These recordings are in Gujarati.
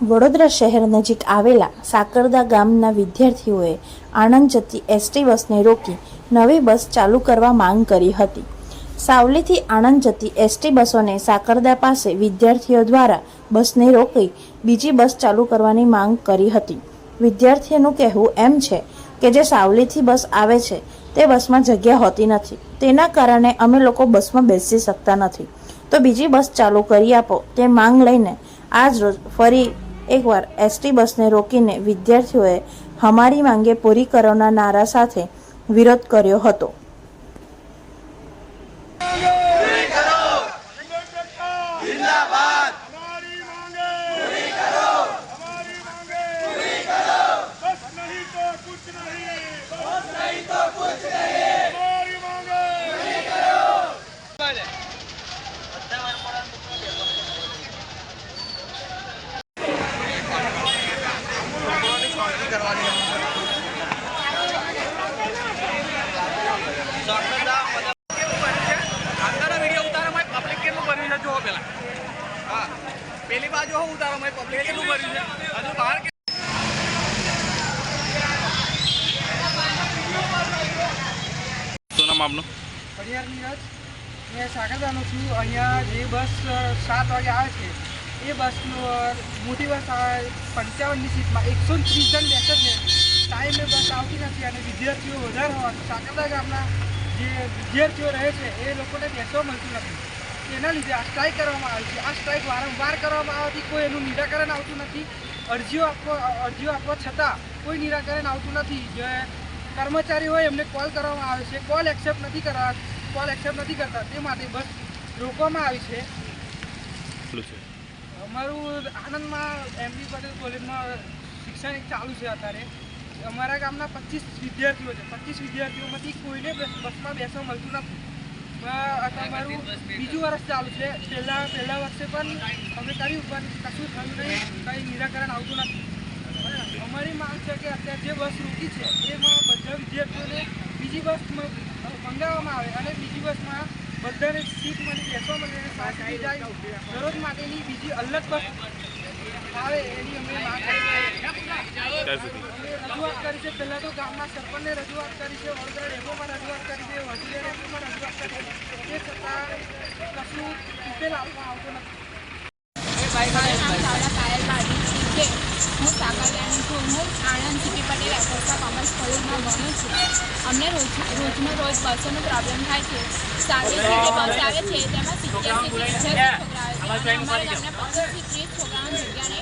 વડોદરા શહેર નજીક આવેલા સાકરદા ગામના વિદ્યાર્થીઓએ આણંદ જતી એસટી બસને રોકી નવી બસ ચાલુ કરવા માંગ કરી હતી. સાવલીથી આણંદ જતી એસટી બસોને સાકરદા પાસે વિદ્યાર્થીઓ દ્વારા બસને રોકી બીજી બસ ચાલુ કરવાની માંગ કરી હતી. વિદ્યાર્થીઓનું કહેવું એમ છે કે જે સાવલીથી બસ આવે છે, તે બસમાં જગ્યા હોતી નથી. તેના કારણે અમે લોકો બસમાં બેસી શકતા નથી. તો બીજી બસ ચાલુ કરી આપો તે માંગ લઈને આજ રોજ ફરી એકવાર એસટી બસને રોકીને વિદ્યાર્થીઓએ હમારી માંગે પૂરી કરોના નારા સાથે વિરોધ કર્યો હતો जिंदाबाद हमारी मांगे पूरी करो हमारी मांगे पूरी करो बस नहीं तो कुछ બહાર શું નામ આપનું? છું. અહીંયા જે બસ સાત વાગે આવે છે, એ બસનું મોટી બસ પંચાવનની સીટમાં. એકસો ત્રીસ જણ બેસે છે. ટાઈમે બસ આવતી નથી અને વિદ્યાર્થીઓ વધારે હોવાથી સાગરદા ગામના જે વિદ્યાર્થીઓ રહે છે, એ લોકોને બેસવા મળતું નથી. એના લીધે આ સ્ટ્રાઇક કરવામાં આવી છે. આ સ્ટ્રાઇક વારંવાર કરવામાં આવવાથી કોઈ એનું નિરાકરણ આવતું નથી. અરજીઓ આપવા અરજીઓ આપવા છતાં કોઈ નિરાકરણ આવતું નથી. જે કર્મચારી હોય એમને કોલ કરવામાં આવે છે. કોલ એક્સેપ્ટ નથી કરવા કોલ એક્સેપ્ટ નથી કરતા. તે માટે બસ રોકવામાં આવી છે. અમારું આનંદમાં એમબી પટેલ કોલેજમાં શિક્ષણ ચાલુ છે અત્યારે. અમારા ગામના પચીસ વિદ્યાર્થીઓ છે. પચીસ વિદ્યાર્થીઓમાંથી કોઈને બસમાં બેસવા મળતું નથી. તમારું બીજું વર્ષ ચાલુ છે. પહેલા પહેલા વર્ષે પણ અમે કર્યું, પણ કશું થયું નહીં. કંઈ નિરાકરણ આવતું નથી. અમારી માંગ છે કે અત્યારે જે બસ રૂકી છે, એમાં બધા વિદ્યાર્થીઓને બીજી બસમાં મંગાવવામાં આવે અને બીજી બસમાં બધાને સીટ મળી, બેસવા મળે અને જાય. દરરોજ માટેની બીજી અલગ બસ આવે એની અમે માંગ રજૂઆત કરી છે. પહેલાં તો ગામના સરપંચને રજૂઆત કરી છે. વડોદરા ડેપોમાં રજૂઆત કરી છે. વજીરા ડેપોમાં રજૂઆત કરી છે. તે છતાં કશું ઉકેલ આપવામાં આવતો નથી. હું સાગરદાની છું. હું આણંદ સિટી પટેલ એફએસઆ કોમર્સ કોલેજમાં છું. અમને રોજ, રોજનો રોજ બસોનો પ્રોબ્લેમ થાય છે. સારી રીતે બસ આવે છે. તેમાં સિત્તેરથી છે. અમારા ગામના પચીસથી ત્રીસ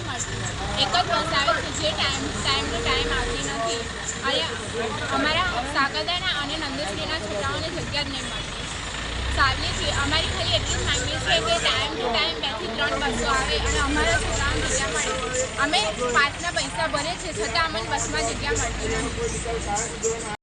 મળતી એક જ બસ આવે છે, જે ટાઈમ ટાઈમ ટુ ટાઈમ આવતી નથી. અને અમારા સાગરદાના અને નંદેશ્રીના છોકરાઓને જગ્યા જ નહીં મળતી. સાવલી છે અમારી ખાલી એટલી માંગણી છે કે ટાઈમ ટુ ટાઈમ બેથી ત્રણ બસો આવે અને અમારા છોકરાઓને જગ્યા મળે. અમે પાંચના પૈસા ભરે છે છતાં અમને બસમાં જગ્યા મળતી નથી.